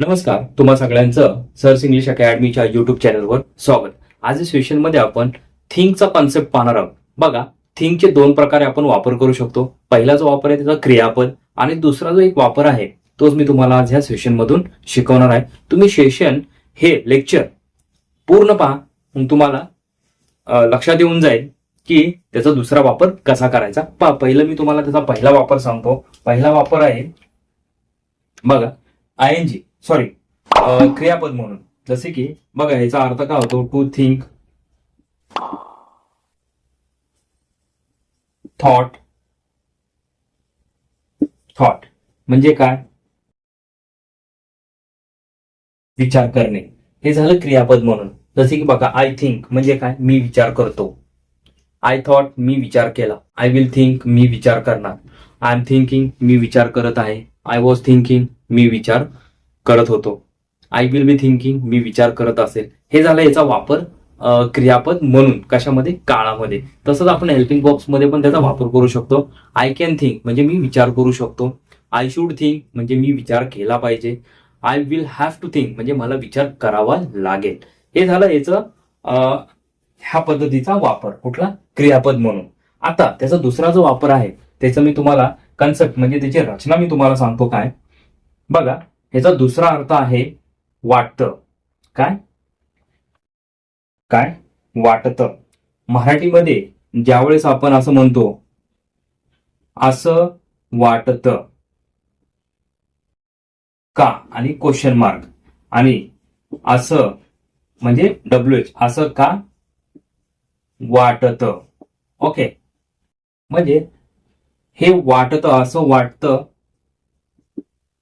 नमस्कार तुम्हा सगळ्यांचं सर्स इंग्लिश अकॅडमीच्या युट्यूब चॅनलवर स्वागत. आज या सेशनमध्ये आपण थिंकचा कॉन्सेप्ट पाहणार आहोत. बघा थिंकचे दोन प्रकारे आपण वापर करू शकतो. पहिला जो वापर आहे त्याचा क्रियापद आणि दुसरा जो एक वापर आहे तोच मी तुम्हाला आज ह्या सेशनमधून शिकवणार आहे. तुम्ही सेशन हे लेक्चर पूर्ण पहा. मग तुम्हाला लक्षात येऊन जाईल की त्याचा दुसरा वापर कसा करायचा. पहा पहिलं मी तुम्हाला त्याचा पहिला वापर सांगतो. पहिला वापर आहे बघा आय एन जी सॉरी क्रियापद म्हणून. जसे की बघा याचा अर्थ काय होतो? टू थिंक थॉट थॉट म्हणजे काय? विचार करणे. हे झालं क्रियापद म्हणून. जसे की बघा आय थिंक म्हणजे काय? मी विचार करतो. आय थॉट मी विचार केला. आय विल थिंक मी विचार करणार. आय एम थिंकिंग मी विचार करत आहे. आय वॉज थिंकिंग मी विचार करत होतो. आय विल बी थिंकिंग मी विचार करत असेल. हे झालं याचा वापर क्रियापद म्हणून कशामध्ये? काळामध्ये. तसंच आपण हेल्पिंग बॉक्समध्ये पण त्याचा वापर करू शकतो. आय कॅन थिंक म्हणजे मी विचार करू शकतो. आय शुड थिंक म्हणजे मी विचार केला पाहिजे. I will have to think म्हणजे मला विचार करावा लागेल. हे झालं याचं ह्या पद्धतीचा वापर कुठला? क्रियापद म्हणून. आता त्याचा दुसरा जो वापर आहे त्याचा मी तुम्हाला कन्सेप्ट म्हणजे त्याची रचना मी तुम्हाला सांगतो काय. बघा ह्याचा दुसरा अर्थ आहे वाटतं. काय? काय? वाटतं. मराठीमध्ये ज्यावेळेस आपण असं म्हणतो असं वाटतं. का? आणि क्वेश्चन मार्क आणि असं म्हणजे डब्ल्यू एच असं का? वाटत. ओके. म्हणजे हे वाटतं असं वाटतं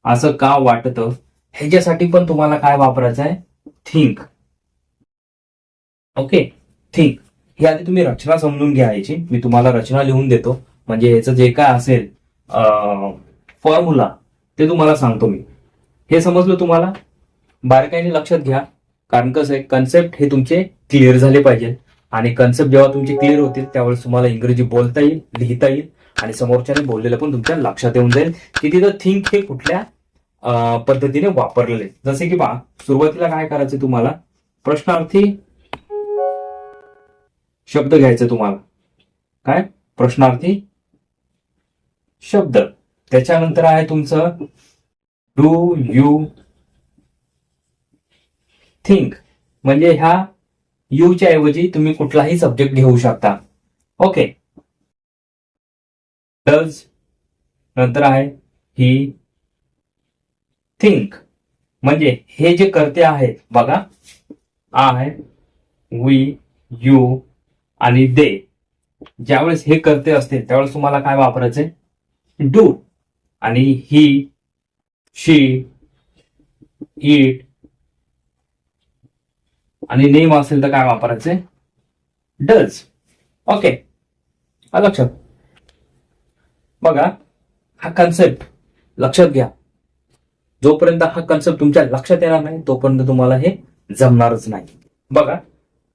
असं का वाटतं? ह्याच्यासाठी पण तुम्हाला काय वापरायचं आहे? थिंक ओके थिंक ही आधी तुम्ही रचना समजून घ्यायची मी तुम्हाला रचना लिहून देतो. म्हणजे ह्याचं जे काय असेल फॉर्म्युला ते तुम्हाला सांगतो मी. हे समजलं तुम्हाला? बारकाईने लक्षात घ्या. कारण कसं आहे कन्सेप्ट हे तुमचे क्लिअर झाले पाहिजे. आणि कन्सेप्ट जेव्हा तुमचे क्लिअर होतील त्यावेळेस तुम्हाला इंग्रजी बोलता येईल लिहिता येईल. आणि समोरच्याने बोललेलं पण तुमच्या लक्षात येऊन जाईल की तिथं थिंक हे कुठल्या पद्धतीने वापरलेले जसे की पहा सुरुवातीला काय करायचं तुम्हाला? प्रश्नार्थी शब्द घ्यायचे तुम्हाला. काय? प्रश्नार्थी शब्द. त्याच्यानंतर आहे तुमचं डू यू थिंक म्हणजे ह्या यूच्या ऐवजी तुम्ही कुठलाही सब्जेक्ट घेऊ शकता. ओके डज नंतर आहे ही थिंक म्हणजे हे जे करते आहेत बघा. आय वी यू आणि दे ज्यावेळेस हे करते असते त्यावेळेस तुम्हाला काय वापरायचे डू आणि ही शी इट आणि नेम असेल तर काय वापरायचे डज ओके लक्षात. बघा हा कन्सेप्ट लक्षात घ्या. जोपर्यंत हा कन्सेप्ट तुमच्या लक्षात येणार नाही तोपर्यंत तुम्हाला हे जमणारच नाही. बघा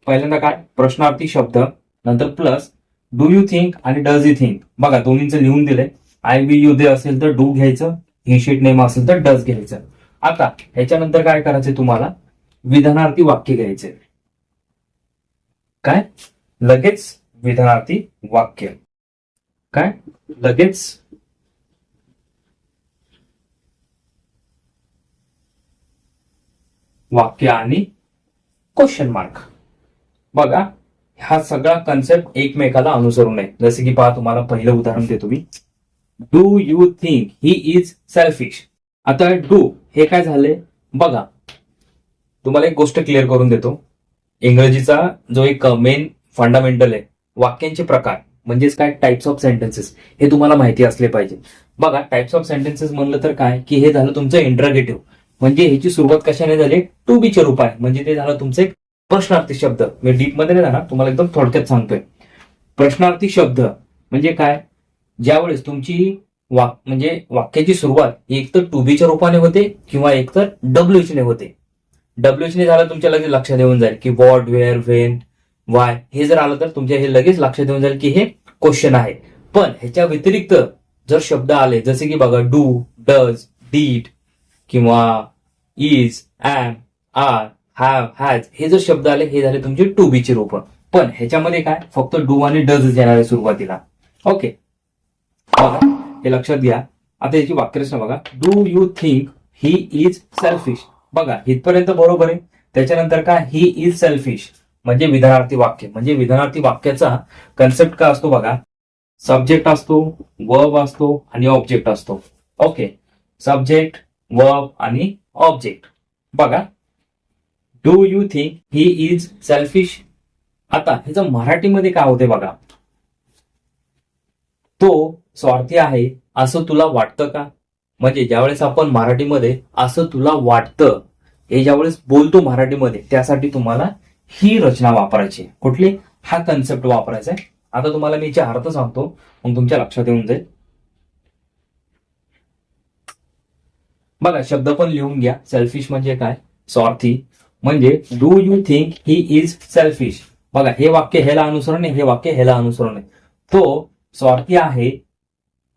पहिल्यांदा काय? प्रश्नार्थी शब्द नंतर प्लस डू यू थिंक आणि डज यू थिंक बघा दोन्हीचं लिहून दिलंय. आय बी यू दे असेल तर डू घ्यायचं. ही शीट नेम असेल तर डज घ्यायचं. आता ह्याच्यानंतर काय करायचं तुम्हाला? विधानार्थी वाक्य घ्यायचे काय? लगेच विधानार्थी वाक्य. काय? लगेच? वाक्य आणि क्वेश्चन मार्क बघा हा सगळा कन्सेप्ट एकमेकाला अनुसरून आहे जसे की पहा तुम्हाला पहिलं उदाहरण देतो मी. Do you think he is selfish आता डू हे काय झाले बघा तुम्हाला एक गोष्ट क्लिअर करून देतो. इंग्रजीचा जो एक मेन फंडामेंटल आहे वाक्यांचे प्रकार. म्हणजेच काय? टाइप्स ऑफ सेंटेन्सेस हे तुम्हाला माहिती असले पाहिजे. बघा टाइप्स ऑफ सेंटेन्सेस म्हणलं तर काय? की हे झालं तुमचं इंट्रागेटिव्ह म्हणजे ह्याची सुरुवात कशाने झाली? टू बीचे रूप म्हणजे ते झालं तुमचं एक प्रश्नार्थी शब्द. मी डीपमध्ये नाही जाणार तुम्हाला एकदम थोडक्यात सांगतोय. प्रश्नार्थी शब्द म्हणजे काय? ज्यावेळेस तुमची वाक म्हणजे वाक्याची सुरुवात एक तर टू बीच्या रूपाने होते किंवा एक तर डब्ल्यूच ने होते. डब्ल्यूच ने झालं तुमच्या लगेच लक्षात येऊन जाईल की वॉट वेअर वेन वाय हे जर आलं तर तुमच्या हे लगेच लक्षात येऊन जाईल की हे क्वेश्चन आहे. पण ह्याच्या व्यतिरिक्त जर शब्द आले जसे की बघा डू डज डीड किंवा is am are have has हे जर शब्द आले हे झाले तुमचे टू बीचे रूप. पण ह्याच्यामध्ये काय? फक्त डू आणि डज येणार आहे सुरुवातीला. ओके बघा हे लक्षात घ्या. आता याची वाक्यरचना बघा. Do you think he is selfish बघा इथपर्यंत बरोबर आहे. त्याच्यानंतर काय? ही इज सेल्फिश म्हणजे विधानार्थी वाक्य. म्हणजे विधानार्थी वाक्याचा कन्सेप्ट काय असतो बघा? सब्जेक्ट असतो वर्ब असतो आणि ऑब्जेक्ट असतो. ओके सब्जेक्ट वर्ब आणि ऑब्जेक्ट बघा. Do you think he is selfish आता ह्याचं मराठीमध्ये काय होते बघा? तो स्वार्थी आहे असं तुला वाटतं का? म्हणजे ज्यावेळेस आपण मराठीमध्ये असं तुला वाटतं हे ज्यावेळेस बोलतो मराठीमध्ये त्यासाठी तुम्हाला ही रचना वापरायची. कुठली? हा कन्सेप्ट वापरायचा आहे. आता तुम्हाला मी याचे अर्थ सांगतो. मग तुमच्या लक्षात येऊन जाईल. बघा शब्द पण लिहून घ्या. सेल्फिश म्हणजे काय? स्वार्थी म्हणजे do you think he is selfish बघा हे वाक्य ह्याला अनुसरण आहे हे वाक्य ह्याला अनुसरण आहे. तो स्वार्थी आहे.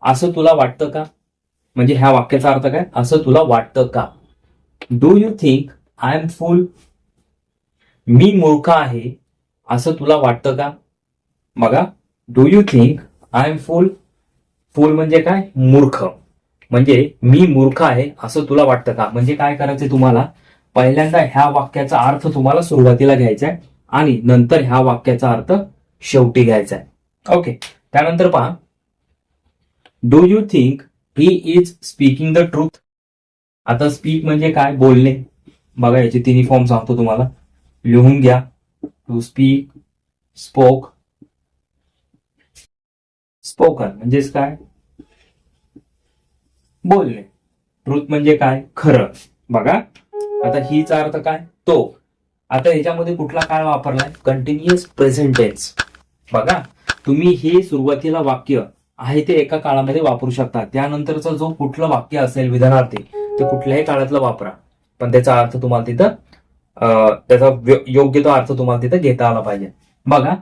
असं तुला वाटतं का? म्हणजे ह्या वाक्याचा अर्थ काय? असं तुला वाटतं का? Do you think I am fool मी मूर्ख आहे असं तुला वाटतं का? बघा do you think I am fool fool म्हणजे काय? मूर्ख. म्हणजे मी मूर्ख आहे असं तुला वाटतं का? म्हणजे काय करायचंय तुम्हाला? पहिल्यांदा ह्या वाक्याचा अर्थ तुम्हाला सुरुवातीला घ्यायचा आहे आणि नंतर ह्या वाक्याचा अर्थ शेवटी घ्यायचा आहे. ओके त्यानंतर पहा. Do you think he is speaking the truth आता स्पीक म्हणजे काय? बोलणे. बघा याचे तिन्ही फॉर्म सांगतो तुम्हाला. लिहून घ्या. टू स्पीक स्पोक स्पोकन म्हणजेच काय? बोलणे. ट्रूथ म्हणजे काय? खरं. बघा. आता हीचा अर्थ काय? तो. आता ह्याच्यामध्ये कुठला काळ वापरलाय? कंटिन्युअस प्रेझेंट टेन्स बघा. तुम्ही हे सुरुवातीला वाक्य आहे ते एका काळामध्ये वापरू शकता. त्यानंतरचा जो कुठलं वाक्य असेल विधानार्थी ते कुठल्याही काळातलं वापरा. पण त्याचा अर्थ तुम्हाला तिथं त्याचा योग्य तो अर्थ तुम्हाला तिथं घेता आला पाहिजे. बघा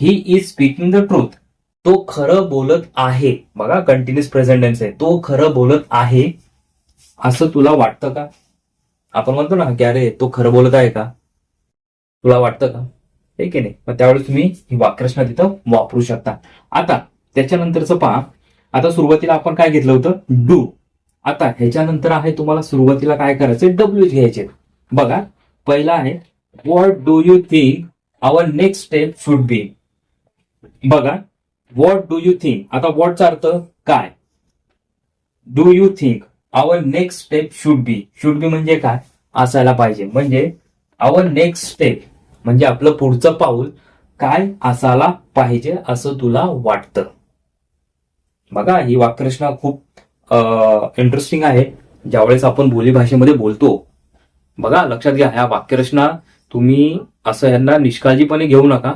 he is speaking the truth तो खरं बोलत आहे. बघा कंटिन्युअस प्रेझेंटेन्स आहे. तो खरं बोलत आहे. असं तुला वाटतं का? आपण म्हणतो ना की अरे तो खरं बोलत आहे का? तुला वाटतं का? ठीक आहे नाही? मग त्यावेळेस तुम्ही ही वाक्यरचना तिथं वापरू शकता. आता त्याच्यानंतरचं पहा आता सुरुवातीला आपण काय घेतलं होतं? डू आता ह्याच्यानंतर आहे तुम्हाला सुरुवातीला काय करायचं डब्ल्यू घ्यायचे बघा पहिला आहे what do you think our next step should be बघा व्हॉट डू यू थिंक आता व्हॉटचा अर्थ काय? Do you think our next step should be should be म्हणजे काय? असायला पाहिजे. म्हणजे आवर नेक्स्ट स्टेप म्हणजे आपलं पुढचं पाऊल काय असायला पाहिजे असं तुला वाटतं. बघा ही वाक्यरचना खूप इंटरेस्टिंग आहे. ज्यावेळेस आपण बोली भाषेमध्ये बोलतो बघा लक्षात घ्या ह्या वाक्यरचना तुम्ही असं यांना निष्काळजीपणे घेऊ नका.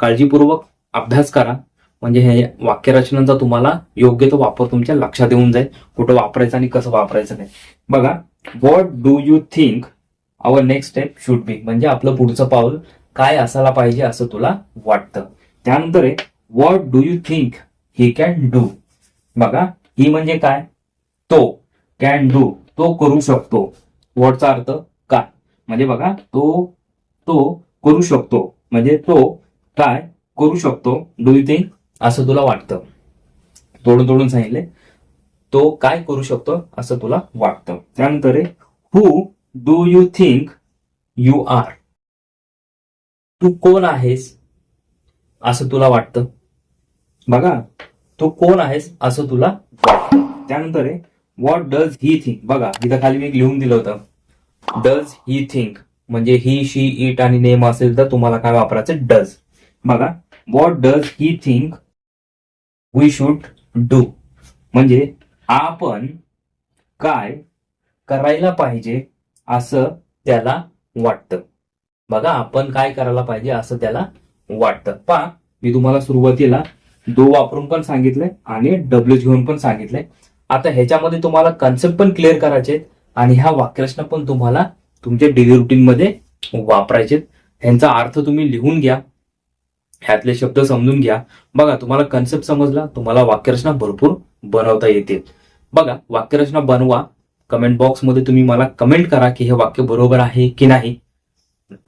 काळजीपूर्वक अभ्यास करा. म्हणजे हे वाक्यरचनांचा तुम्हाला योग्य तो वापर तुमच्या लक्षात येऊन जाईल. कुठं वापरायचं आणि कसं वापरायचं नाही. बघा what do you think our next step should be म्हणजे आपलं पुढचं पाऊल काय असायला पाहिजे असं तुला वाटतं. त्यानंतर आहे what do you think he can do बघा ही म्हणजे काय? तो कॅन डू तो करू शकतो. व्हॉटचा अर्थ म्हणजे बघा तो तो करू शकतो. म्हणजे तो काय करू शकतो? डू यू थिंक असं तुला वाटतं. तोडून तोडून सांगितले. तो काय करू शकतो? असं तुला वाटतं. त्यानंतर आहे who do you think you are तू कोण आहेस? असं तुला वाटतं. बघा तू कोण आहेस? असं तुला वाटतं. त्यानंतर आहे व्हॉट डज ही थिंक बघा इथं खाली मी एक लिहून दिलं होतं. डज ही थिंक म्हणजे ही शी इट आणि नेम असेल तर तुम्हाला काय वापरायचं? डज बघा what does he think we should do म्हणजे आपण काय करायला पाहिजे असं त्याला वाटतं. बघा आपण काय करायला पाहिजे असं त्याला वाटतं. पहा मी तुम्हाला सुरुवातीला डो वापरून पण सांगितलंय आणि डब्ल्यू घेऊन पण सांगितलंय. आता ह्याच्यामध्ये तुम्हाला कन्सेप्ट पण क्लिअर करायचे आहेत. आणि ह्या वाक्यरचना पण तुम्हाला तुमच्या डेली रुटीनमध्ये वापरायचे ह्यांचा अर्थ तुम्ही लिहून घ्या. ह्यातले शब्द समजून घ्या. बघा तुम्हाला कन्सेप्ट समजला तुम्हाला वाक्यरचना भरपूर बनवता येते. बघा वाक्यरचना बनवा. कमेंट बॉक्समध्ये तुम्ही मला कमेंट करा की हे वाक्य बरोबर आहे की नाही.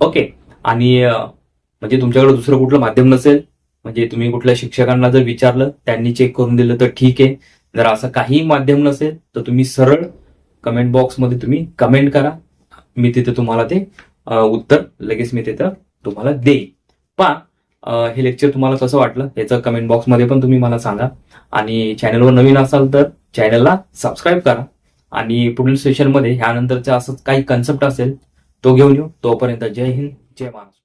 ओके आणि म्हणजे तुमच्याकडे दुसरं कुठलं माध्यम नसेल म्हणजे तुम्ही कुठल्या शिक्षकांना जर विचारलं त्यांनी चेक करून दिलं तर ठीक आहे. जर असं काही माध्यम नसेल तर तुम्ही सरळ कमेंट बॉक्समध्ये तुम्ही कमेंट करा. मी तिथे तुम्हाला ते उत्तर लगेच मी तिथं तुम्हाला देईन. पा हे लेक्चर तुम्हाला कसं वाटलं? याचं कमेंट बॉक्समध्ये पण तुम्ही मला सांगा. आणि चॅनलवर नवीन असाल तर चॅनलला सबस्क्राईब करा. आणि पुढील सेशनमध्ये ह्यानंतरचा असंच काही कन्सेप्ट असेल तो घेऊन येऊ. तोपर्यंत जय हिंद जय महाराष्ट्र.